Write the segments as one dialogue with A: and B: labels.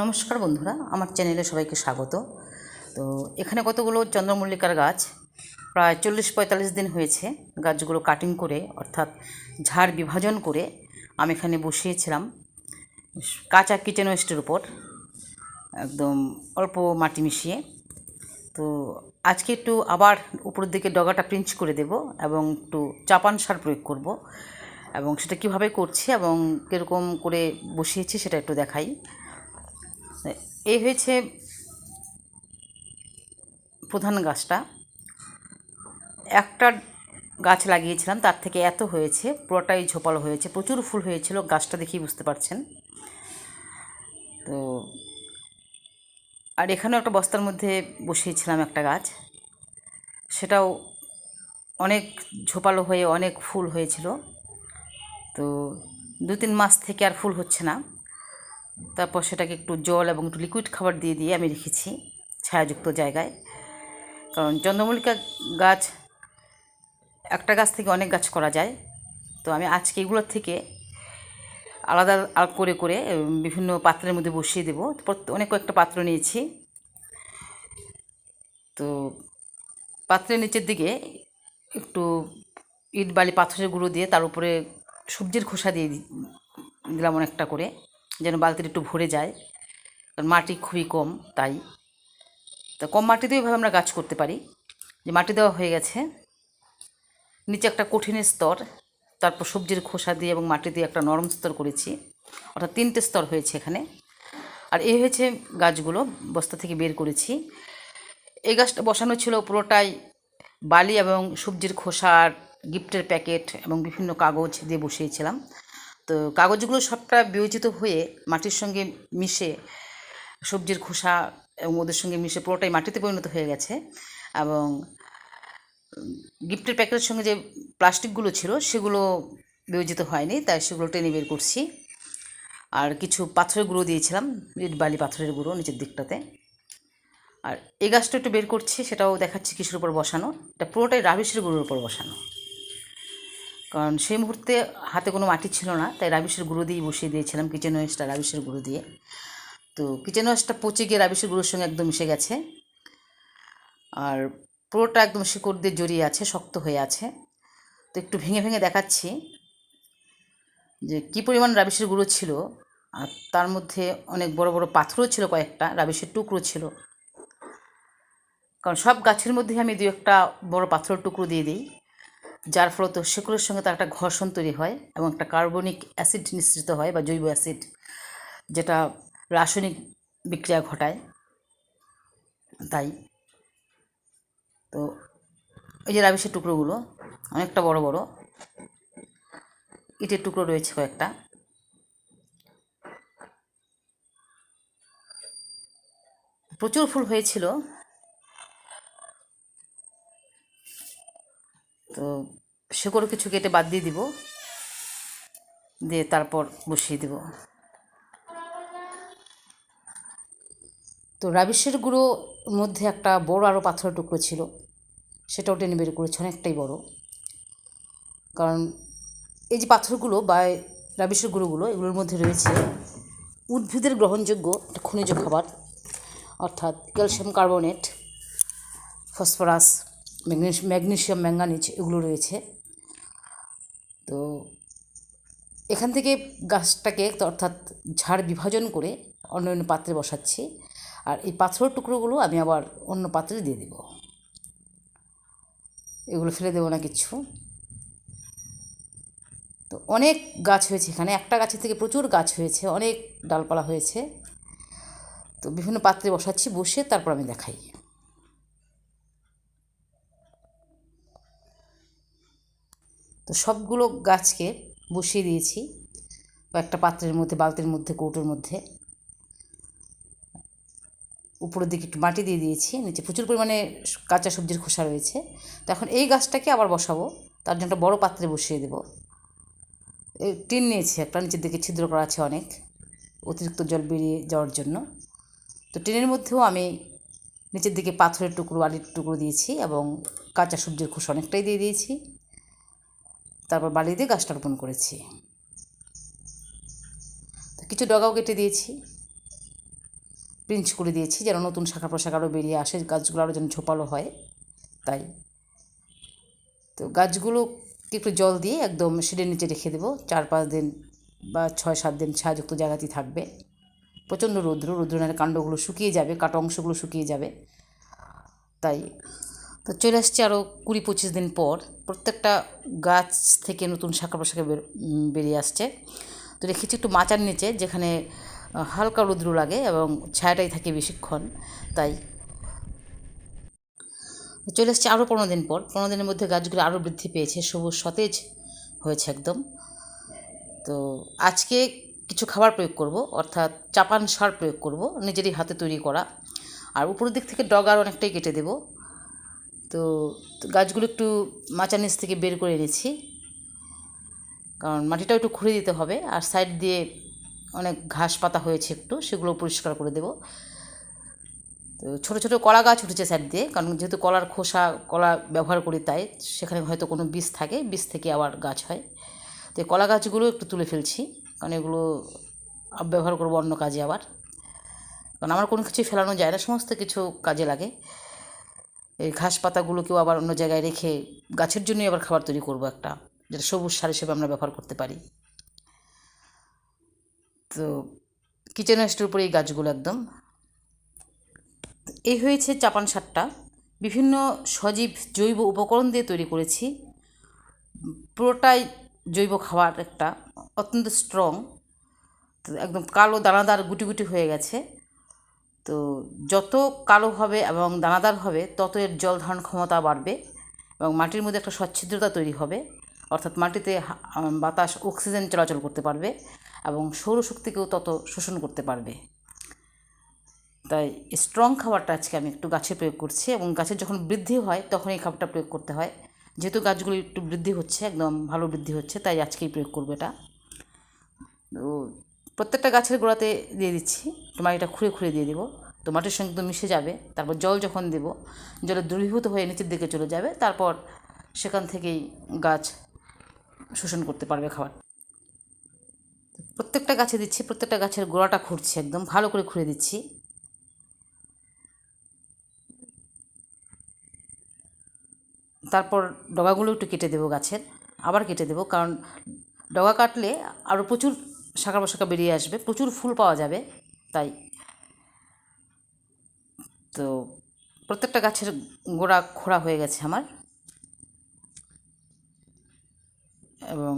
A: নমস্কার বন্ধুরা, আমার চ্যানেলে সবাইকে স্বাগত। তো এখানে কতগুলো চন্দ্রমল্লিকার গাছ? প্রায় চল্লিশ পঁয়তাল্লিশ দিন হয়েছে গাছগুলো কাটিং করে, অর্থাৎ ঝাড় বিভাজন করে আমি এখানে বসিয়েছিলাম। কাঁচা কিচেন ওয়েস্টের উপর, একদম অল্প মাটি মিশিয়ে। তো আজকে একটু আবার উপরের দিকে ডগাটা পিঞ্চ করে দেব এবং একটু চাপান সার প্রয়োগ করব এবং সেটা কীভাবে করছি এবং কীরকম করে বসিয়েছি সেটা একটু দেখাই। এই হয়েছে প্রধান গাছটা। একটা গাছ লাগিয়েছিলাম, তার থেকে এত হয়েছে, পুরোটাই ঝোপালো হয়েছে, প্রচুর ফুল হয়েছিল, গাছটা দেখেই বুঝতে পারছেন। তো আর এখানেও একটা বস্তার মধ্যে বসিয়েছিলাম একটা গাছ। সেটাও অনেক ঝোপালো হয়ে অনেক ফুল হয়েছিল। তো দু তিন মাস থেকে আর ফুল হচ্ছে না। তারপর সেটাকে একটু জল এবং একটু লিকুইড খাবার দিয়ে দিয়ে আমি রেখেছি ছায়াযুক্ত জায়গায়। কারণ চন্দ্রমল্লিকা গাছ, একটা গাছ থেকে অনেক গাছ করা যায়। তো আমি আজকে এগুলোর থেকে আলাদা করে করে বিভিন্ন পাত্রের মধ্যে বসিয়ে দেবো। অনেক কয়েকটা পাত্র নিয়েছি। তো পাত্রের নিচের দিকে একটু ইট বালি পাথরের গুঁড়ো দিয়ে তার উপরে সবজির খোসা দিয়ে দিলাম অনেকটা করে। যেন বালতিটা একটু ভরে যায়। কারণ মাটি খুবই কম, তাই। তো কম মাটিতেও এভাবে আমরা গাছ করতে পারি। যে মাটি দেওয়া হয়ে গেছে, নিচে একটা কঠিনের স্তর, তারপর সবজির খোসা দিয়ে এবং মাটি দিয়ে একটা নরম স্তর করেছি। অর্থাৎ তিনটে স্তর হয়েছে এখানে। আর এই হয়েছে গাছগুলো, বস্তা থেকে বের করেছি। এই গাছটা বসানো ছিল পুরোটাই বালি এবং সবজির খোসার গিফটের প্যাকেট এবং বিভিন্ন কাগজ দিয়ে বসিয়েছিলাম। তো কাগজগুলো সবটা বিয়োজিত হয়ে মাটির সঙ্গে মিশে সবজির খোসা এবং ওদের সঙ্গে মিশে পুরোটাই মাটিতে পরিণত হয়ে গেছে এবং গিফটের প্যাকেটের সঙ্গে যে প্লাস্টিকগুলো ছিল সেগুলো বিয়োজিত হয়নি, তাই সেগুলো টেনে বের করছি। আর কিছু পাথরের গুঁড়ো দিয়েছিলাম ইট বালি পাথরের গুঁড়ো নিচের দিকটাতে। আর এই গাছটা একটু বের করছি, সেটাও দেখাচ্ছি কিসের উপর বসানো। এটা পুরোটাই রাবিশের গুঁড়োর উপর বসানো। কারণ সেই মুহূর্তে হাতে কোনো মাটি ছিল না, তাই রাবিশের গুঁড়ো দিয়েই বসিয়ে দিয়েছিলাম কিচেন ওয়েস্টটা রাবিশের গুঁড়ো দিয়ে। তো কিচেন ওয়েস্টটা পচে গিয়ে রাবিশের গুঁড়োর সঙ্গে একদম মিশে গেছে। আর পুরোটা একদম শিকড় দিয়ে জড়িয়ে আছে, শক্ত হয়ে আছে। তো একটু ভেঙে ভেঙে দেখাচ্ছি যে কী পরিমাণ রাবিশের গুঁড়ো ছিল, আর তার মধ্যে অনেক বড় বড় পাথরও ছিল কয়েকটা, রাবিশের টুকরো ছিল। কারণ সব গাছের মধ্যে আমি দু একটা বড় পাথরের টুকরো দিয়ে দিই। যার ফলত শেকড়ের সঙ্গে তার একটা ঘর্ষণ তৈরি হয় এবং একটা কার্বনিক অ্যাসিড নিঃসৃত হয় বা জৈব অ্যাসিড যেটা রাসায়নিক বিক্রিয়া ঘটায়। তাই। তো এই যে রাবিশের টুকরোগুলো, অনেকটা বড় বড়। ইটের টুকরো রয়েছে কয়েকটা। প্রচুর ফুল হয়েছিল। সেগুলো কিছু কেটে বাদ দিয়ে দিব। দিয়ে তারপর বসিয়ে দিব। তো রাবিশের গুঁড়োর মধ্যে একটা বড় আরও পাথরের টুকরো ছিল। সেটাও টেনে বের করেছে, অনেকটাই বড়। কারণ এই যে পাথরগুলো বা রাবিশের গুঁড়োগুলো, এগুলোর মধ্যে রয়েছে উদ্ভিদের গ্রহণযোগ্য একটা খনিজ খাবার, অর্থাৎ ক্যালসিয়াম কার্বনেট, ফসফরাস ম্যাগনেশ- ম্যাগনেসিয়াম ম্যাঙ্গানিজ এগুলো রয়েছে। তো এখান থেকে গাছটাকে অর্থাৎ ঝাড় বিভাজন করে অন্য অন্য পাত্রে বসাচ্ছি। আর এই পাথরের টুকরোগুলো আমি আবার অন্য পাত্রে দিয়ে দেব। এগুলো ফেলে দেবো না কিছু। তো অনেক গাছ হয়েছে এখানে। একটা গাছের থেকে প্রচুর গাছ হয়েছে, অনেক ডালপালা হয়েছে। তো বিভিন্ন পাত্রে বসাচ্ছি, বসে তারপর আমি দেখাই। তো সবগুলো গাছকে বসিয়ে দিয়েছি একটা পাত্রের মধ্যে, বালতির মধ্যে, কৌটোর মধ্যে। উপরের দিকে একটু মাটি দিয়ে দিয়েছি, নিচে প্রচুর পরিমাণে কাঁচা সবজির খোসা রয়েছে। তো এখন এই গাছটাকে আবার বসাবো, তার জন্য একটা বড় পাত্রে বসিয়ে দেবো। এই টিন নিয়েছি একটা, নিচের দিকে ছিদ্র করা আছে অনেক, অতিরিক্ত জল বেরিয়ে যাওয়ার জন্য। তো টিনের মধ্যেও আমি নিচের দিকে পাথরের টুকরো, আলির টুকরো দিয়েছি এবং কাঁচা সবজির খোসা অনেকটাই দিয়ে দিয়েছি। তারপর বালি দিয়ে গাছটা রোপণ করেছি। তো কিছু ডগাও কেটে দিয়েছি। প্রিঞ্চ করে দিয়েছি যেন নতুন শাখা প্রশাখা আরও বেরিয়ে আসে, গাছগুলো আরও যেন ঝোপালো হয়, তাই। তো গাছগুলোকে একটু জল দিয়ে একদম শেডের নিচে রেখে দেবো। চার পাঁচ দিন বা ছয় সাত দিন ছায়াযুক্ত জায়গাতেই থাকবে। প্রচণ্ড রৌদ্র রৌদ্র কাণ্ডগুলো শুকিয়ে যাবে, কাটা অংশগুলো শুকিয়ে যাবে, তাই। তো চলে আসছে আরও কুড়ি পঁচিশ দিন পর। প্রত্যেকটা গাছ থেকে নতুন শাখা প্রশাখা বের বেরিয়ে আসছে। তো রেখেছি একটু মাচার নিচে, যেখানে হালকা রৌদ্র লাগে এবং ছায়াটাই থাকে বেশিক্ষণ, তাই। চলে আসছে আরও পনেরো দিন পর। পনেরো দিনের মধ্যে গাছগুলো আরও বৃদ্ধি পেয়েছে, সবুজ সতেজ হয়েছে একদম। তো আজকে কিছু খাবার প্রয়োগ করব, অর্থাৎ চাপান সার প্রয়োগ করব, নিজেরই হাতে তৈরি করা। আর উপরের দিক থেকে ডগার অনেকটাই কেটে দেব। তো গাছগুলো একটু মাচার নিচ থেকে বের করে এনেছি। কারণ মাটিটাও একটু খুঁড়ে দিতে হবে, আর সাইড দিয়ে অনেক ঘাস পাতা হয়েছে একটু সেগুলো পরিষ্কার করে দেবো। তো ছোটো ছোটো কলা গাছ উঠেছে সাইড দিয়ে, কারণ যেহেতু কলার খোসা, কলা ব্যবহার করি তাই, সেখানে হয়তো কোনো বীজ থাকে, বীজ থেকে আবার গাছ হয়। তো এই কলা গাছগুলো একটু তুলে ফেলছি, কারণ এগুলো ব্যবহার করব অন্য কাজে আবার। কারণ আমার কোনো কিছুই ফেলানো যায় না, সমস্ত কিছু কাজে লাগে। এই ঘাস পাতাগুলোকেও আবার অন্য জায়গায় রেখে গাছের জন্যই আবার খাবার তৈরি করব একটা, যেটা সবুজ সার হিসেবে আমরা ব্যবহার করতে পারি। তো কিচেন ওয়েস্টের উপরে এই গাছগুলো একদম। এই হয়েছে চাপান সারটা। বিভিন্ন সজীব জৈব উপকরণ দিয়ে তৈরি করেছি। পুরোটাই জৈব খাবার একটা, অত্যন্ত স্ট্রং একদম কালো দানাদার গুটি গুটি হয়ে গেছে। তো যত কালো হবে এবং দানাদার হবে, তত এর জল ধারণ ক্ষমতা বাড়বে এবং মাটির মধ্যে একটা স্বচ্ছিদ্রতা তৈরি হবে। অর্থাৎ মাটিতে বাতাস অক্সিজেন চলাচল করতে পারবে এবং সৌরশক্তিকেও তত শোষণ করতে পারবে। তাই স্ট্রং খাবারটা আজকে আমি একটু গাছে প্রয়োগ করছি এবং গাছের যখন বৃদ্ধি হয়, তখন এই খাবারটা প্রয়োগ করতে হয়। যেহেতু গাছগুলি একটু বৃদ্ধি হচ্ছে, একদম ভালো বৃদ্ধি হচ্ছে, তাই আজকেই প্রয়োগ করব এটা। তো প্রত্যেকটা গাছের গোড়াতে দিয়ে দিচ্ছি। একটু মাটিটা খুঁড়ে খুঁড়ে দিয়ে দেবো। তো মাটির সঙ্গে তো মিশে যাবে। তারপর জল যখন দেবো, জলে দ্রবীভূত হয়ে নিচের দিকে চলে যাবে। তারপর সেখান থেকেই গাছ শোষণ করতে পারবে খাবার। প্রত্যেকটা গাছে দিচ্ছি, প্রত্যেকটা গাছের গোড়াটা খুঁড়ছি একদম, ভালো করে খুঁড়ে দিচ্ছি। তারপর ডগাগুলো একটু কেটে দেবো গাছের। আবার কেটে দেবো, কারণ ডগা কাটলে আরও প্রচুর শাখা প্রশাখা বেরিয়ে আসবে। প্রচুর ফুল পাওয়া যাবে, তাই। তো প্রত্যেকটা গাছের গোড়া খোঁড়া হয়ে গেছে আমার। এবং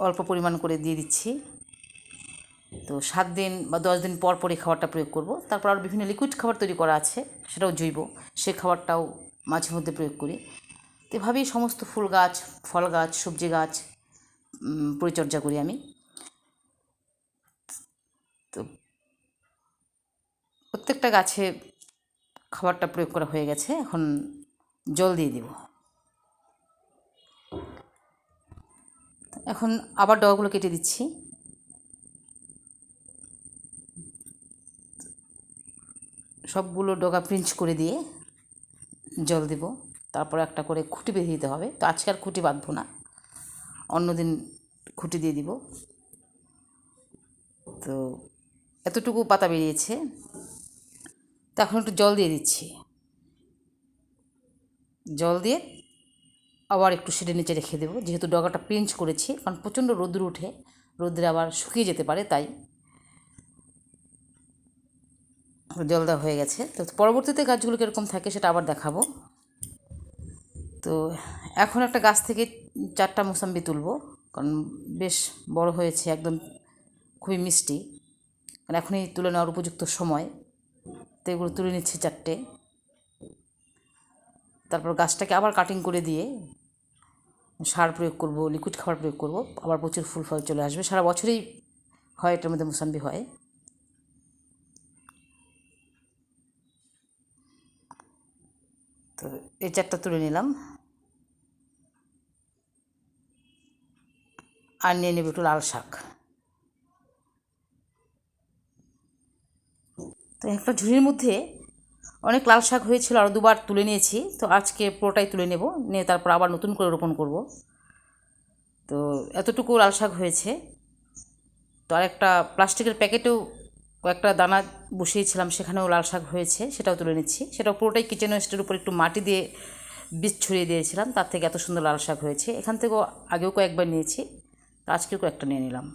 A: অল্প পরিমাণ করে দিয়ে দিচ্ছি। তো সাত দিন বা দশ দিন পর পর এই খাবারটা প্রয়োগ করব। তারপর আরও বিভিন্ন লিকুইড খাবার তৈরি করা আছে, সেটাও জৈব। সেই খাবারটাও মাঝে মধ্যে প্রয়োগ করি। এভাবেই সমস্ত ফুল গাছ, ফল গাছ, সবজি গাছ পরিচর্যা করি আমি। তো প্রত্যেকটা গাছে খাবারটা প্রয়োগ করা হয়ে গেছে, এখন জল দিয়ে দিব। এখন আবার ডগাগুলো কেটে দিচ্ছি। সবগুলো ডগা প্রিঞ্চ করে দিয়ে জল দেব। তারপর একটা করে খুঁটি বেঁধে দিতে হবে। তো আজকে আর খুঁটি বাঁধবো না। অন্যদিন খুঁটি দিয়ে দিব। তো এতটুকু পাতা বেরিয়েছে। তো এখন একটু জল দিয়ে দিচ্ছি। জল দিয়ে আবার একটু সেটে নিচে রেখে দেবো। যেহেতু ডগাটা প্রিঞ্চ করেছি, কারণ প্রচণ্ড রোদ্র উঠে রোদ্রে আবার শুকিয়ে যেতে পারে, তাই জল দেওয়া হয়ে গেছে। তো পরবর্তীতে গাছগুলো কীরকম থাকে সেটা আবার দেখাবো। তো এখন একটা গাছ থেকে চারটা মোসাম্বি তুলবো, কারণ বেশ বড় হয়েছে, একদম খুবই মিষ্টি। কারণ এখনই তুলে নেওয়ার উপযুক্ত সময়। তো এগুলো তুলে নিচ্ছি চারটে। তারপর গাছটাকে আবার কাটিং করে দিয়ে সার প্রয়োগ করব লিকুইড খাবার প্রয়োগ করব। আবার প্রচুর ফুল ফল চলে আসবে। সারা বছরই হয় এটার মধ্যে মোসাম্বি হয়। তো এই চারটা তুলে নিলাম। আর নিয়ে নেব একটু লাল শাক। তো একটা ঝুড়ির মধ্যে অনেক লাল শাক হয়েছিল আরও দুবার তুলে নিয়েছি। তো আজকে পুরোটাই তুলে নেব, নিয়ে তারপর আবার নতুন করে রোপণ করব। তো এতটুকু লাল শাক হয়েছে। তো আর একটা প্লাস্টিকের প্যাকেটেও কয়েকটা দানা বসিয়েছিলাম, সেখানেও লাল শাক হয়েছে, সেটাও তুলে নিচ্ছি। সেটাও পুরোটাই কিচেন ওয়েস্টের উপর একটু মাটি দিয়ে বীজ ছড়িয়ে দিয়েছিলাম, তার থেকে এত সুন্দর লাল শাক হয়েছে। এখান থেকেও আগেও কয়েকবার নিয়েছি। আজকেও কয়েকটা নিয়ে নিলাম।